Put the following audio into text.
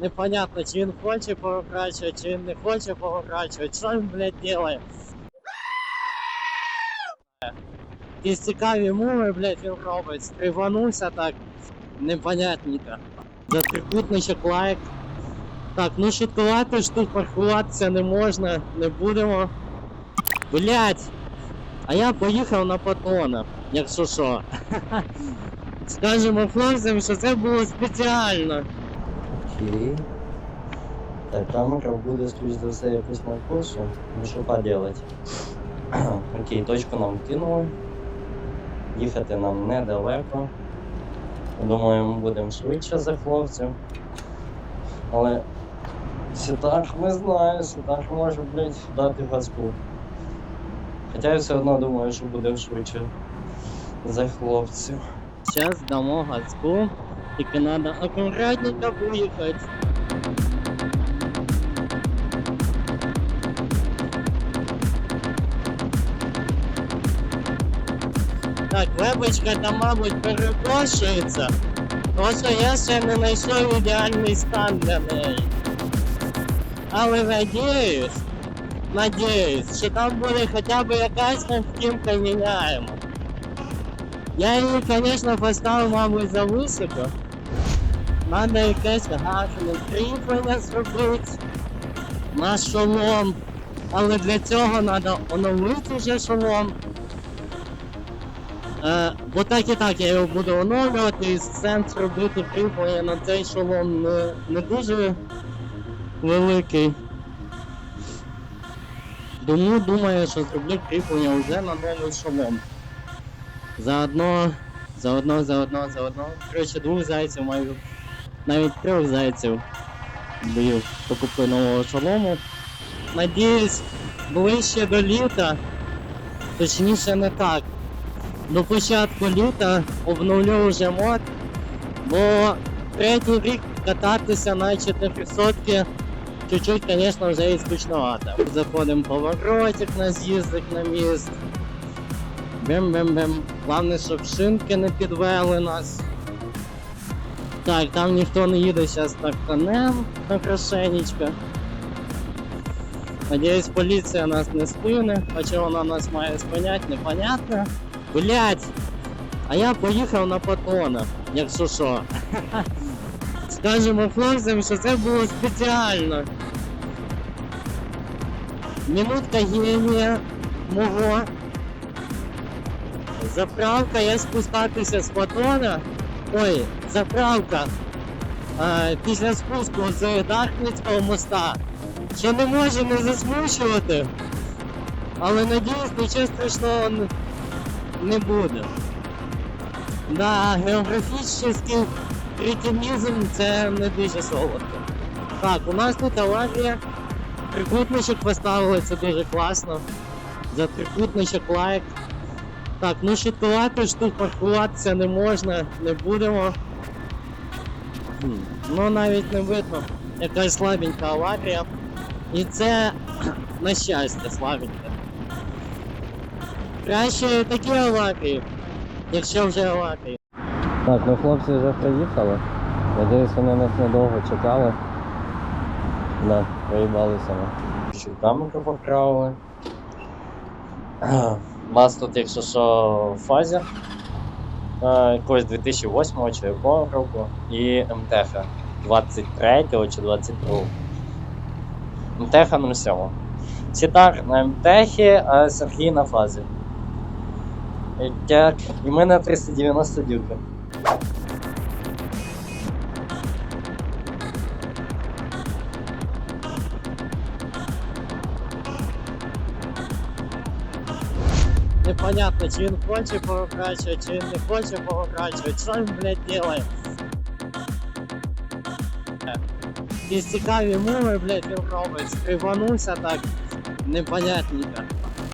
Непонятно, чи він хоче поворачувати, чи він не хоче поворачувати. Що він, блядь, делає? Якісь цікаві мови, блядь, він робить. Стрибанувся так. Непонятненько. За трикутничок лайк. Так, ну шуткувати ж тут не можна, не будемо. Блять! А я поїхав на патрона, якщо що. Скажемо хлопцям, що це було спеціально. Окей. Так, камера буде, скоріш за все, якось на курсу. Ну що поделать. Окей, точку нам кинули. Їхати нам недалеко. Думаю, ми будемо швидше за хлопців. Але Сітар не знаю, Сітар може, блядь, дати газку. Хоча я все одно думаю, що будемо швидше за хлопців. Сейчас дамо газку. Тільки надо аккуратненько виїхати. Так, лебочка там, мабуть, перепрошується. Тому я ще не знайшов ідеальний стан для неї. Але надіюсь, надіюсь, що там буде хоча б якась втімка міняємо. Я її, звісно, поставив, мабуть, за високо. Надо якесь гарне кріплення зробити на шолом. Але для цього треба оновити вже шолом. Е, бо так і так я його буду оновлювати і сенс робити кріплення на цей шолом не, не дуже великий. Тому думаю, що зроблю кріплення вже на новий шолом. Заодно, заодно, заодно, заодно. Коротше, двох зайців маю. Навіть трьох зайців бою покупки нового шолому. Надіюсь, ближче до літа, точніше не так. До початку літа обновлю вже мод, бо третій рік кататися на 400 чуть-чуть, звісно, вже і скучновато. Заходимо поворотик на з'їздик на міст. Бем-бем-бем. Главне, щоб шинки не підвели нас. Так, там ніхто не їде зараз так конем на крашенечко. Надіюсь, поліція нас не спине, хоча вона нас має спиняти, непонятно. Блять! А я поїхав на патрона, якщо що. Скажемо хлопцям, що це було спеціально. Минутка генія мого. Заправка, я спускатися з патрона. Ой, заправка. А, після спуску з Дархницького моста. Ще не може не засмучувати. Але надіюсь, нічого страшного не буде. Да, географічний кретинізм це не дуже солодко. Так, у нас тут аварія. Трикутничок поставили, це дуже класно. За трикутничок лайк. Так, ну шуткувати ж тут паркуватися не можна, не будемо. Ну навіть не видно. Якась слабенька аварія. І це на щастя слабенька. Краще такі аварії, якщо вже аварії. Так, ну хлопці вже приїхали. Надіюсь, вони нас недовго чекали. Да, проїбалися ми. Чуть камеру нас тут, якщо що, в фазі. Е, Якогось 2008 чи якого року. І МТХ 23 чи 22. МТХ 07. Сітар на МТХ, а Сергій на фазі. Так, і ми на 390 дюки. Непонятно, чи він хоче поворачувати, чи він не хоче поворачувати. Що він, блядь, делає? Якісь цікаві мови, блядь, він робить. Стрибанувся так. Непонятненько.